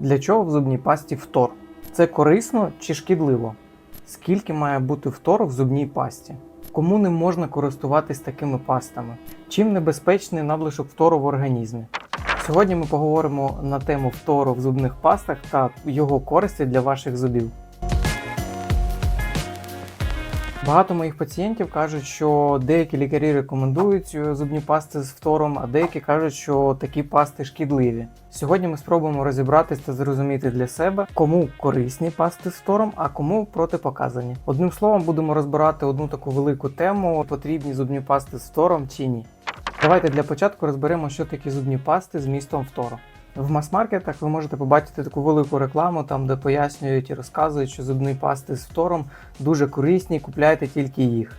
Для чого в зубній пасті фтор? Це корисно чи шкідливо? Скільки має бути фтору в зубній пасті? Кому не можна користуватись такими пастами? Чим небезпечний надлишок фтору в організмі? Сьогодні ми поговоримо на тему фтору в зубних пастах та його користі для ваших зубів. Багато моїх пацієнтів кажуть, що деякі лікарі рекомендують е, зубні пасти з фтором, а деякі кажуть, що такі пасти шкідливі. Сьогодні ми спробуємо розібратись та зрозуміти для себе, кому корисні пасти з фтором, а кому протипоказані. Одним словом, будемо розбирати одну таку велику тему: потрібні зубні пасти з фтором чи ні. Давайте для початку розберемо, що такі зубні пасти з містом фтору. В мас-маркетах ви можете побачити таку велику рекламу, там де пояснюють і розказують, що зубні пасти з фтором дуже корисні, купляйте тільки їх.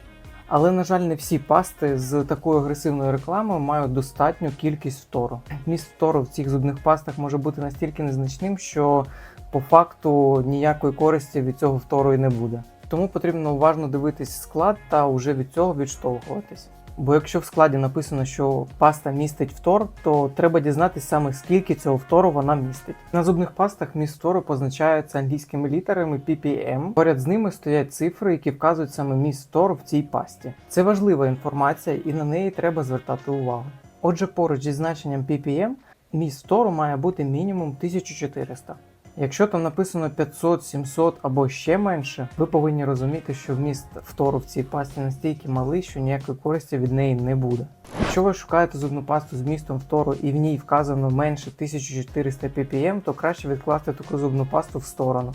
Але, на жаль, не всі пасти з такою агресивною рекламою мають достатню кількість фтору. Міст фтору в цих зубних пастах може бути настільки незначним, що по факту ніякої користі від цього фтору і не буде. Тому потрібно уважно дивитись склад та вже від цього відштовхуватись. Бо якщо в складі написано, що паста містить фтор, то треба дізнатися саме скільки цього фтору вона містить. На зубних пастах міст фтору позначаються англійськими літерами ppm. Поряд з ними стоять цифри, які вказують саме міст фтору в цій пасті. Це важлива інформація і на неї треба звертати увагу. Отже, поруч зі значенням ppm міст фтору має бути мінімум 1400. Якщо там написано 500, 700 або ще менше, ви повинні розуміти, що вміст фтору в цій пасті настільки малий, що ніякої користі від неї не буде. Якщо ви шукаєте зубну пасту з містом фтору і в ній вказано менше 1400 ppm, то краще відкласти таку зубну пасту в сторону.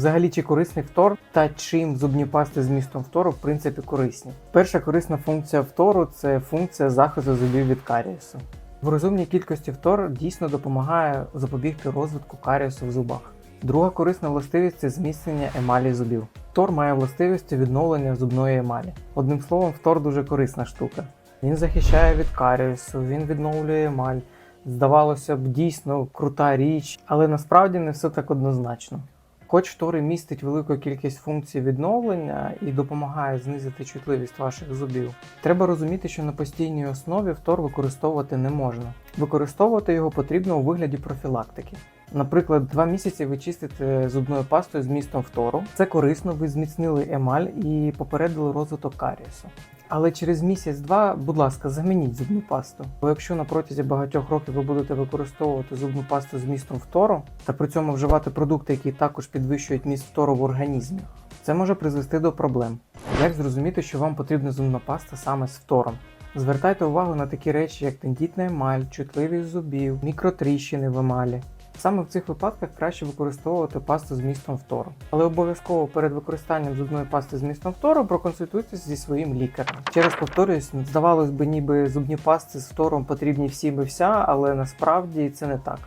Взагалі, чи корисний фтор та чим зубні пасти з містом фтору в принципі корисні. Перша корисна функція фтору це функція захисту зубів від карієсу. В розумній кількості фтор дійсно допомагає запобігти розвитку карієсу в зубах. Друга корисна властивість це зміцнення емалі зубів. Фтор має властивості відновлення зубної емалі. Одним словом, фтор дуже корисна штука. Він захищає від карієсу, він відновлює емаль. Здавалося б, дійсно крута річ, але насправді не все так однозначно. Хоч фтори містить велику кількість функцій відновлення і допомагає знизити чутливість ваших зубів, треба розуміти, що на постійній основі фтор використовувати не можна. Використовувати його потрібно у вигляді профілактики. Наприклад, два місяці ви чистите зубною пастою з містом фтору. Це корисно, ви зміцнили емаль і попередили розвиток карієсу. Але через місяць-два, будь ласка, замініть зубну пасту. Бо якщо на протязі багатьох років ви будете використовувати зубну пасту з містом фтору та при цьому вживати продукти, які також підвищують міст фтору в організмі, це може призвести до проблем. Як зрозуміти, що вам потрібна зубна паста саме з фтором? Звертайте увагу на такі речі, як тендітна емаль, чутливість зубів, мікротріщини в емалі. Саме в цих випадках краще використовувати пасту з містом фтору. Але обов'язково перед використанням зубної пасти з містом фтору проконсультуйтесь зі своїм лікарем. Ще раз повторюсь, здавалось би, ніби зубні пасти з фтором потрібні всім і вся, але насправді це не так.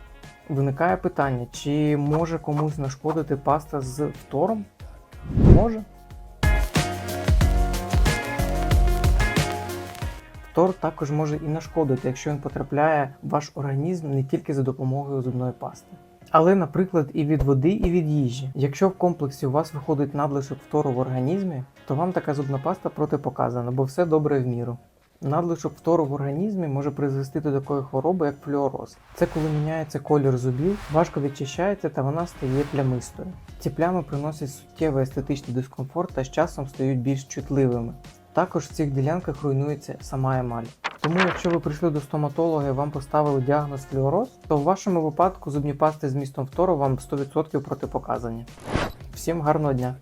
Виникає питання, чи може комусь нашкодити паста з фтором? Може. Фтор також може і нашкодити, якщо він потрапляє в ваш організм не тільки за допомогою зубної пасти. Але, наприклад, і від води, і від їжі. Якщо в комплексі у вас виходить надлишок фтору в організмі, то вам така зубна паста протипоказана, бо все добре в міру. Надлишок фтору в організмі може призвести до такої хвороби, як флюороз. Це коли міняється колір зубів, важко відчищається та вона стає плямистою. Ці плями приносять суттєвий естетичний дискомфорт та з часом стають більш чутливими. Також в цих ділянках руйнується сама емаль. Тому, якщо ви прийшли до стоматолога і вам поставили діагноз флюороз, то в вашому випадку зубні пасти з містом фтору вам 100% протипоказані. Всім гарного дня!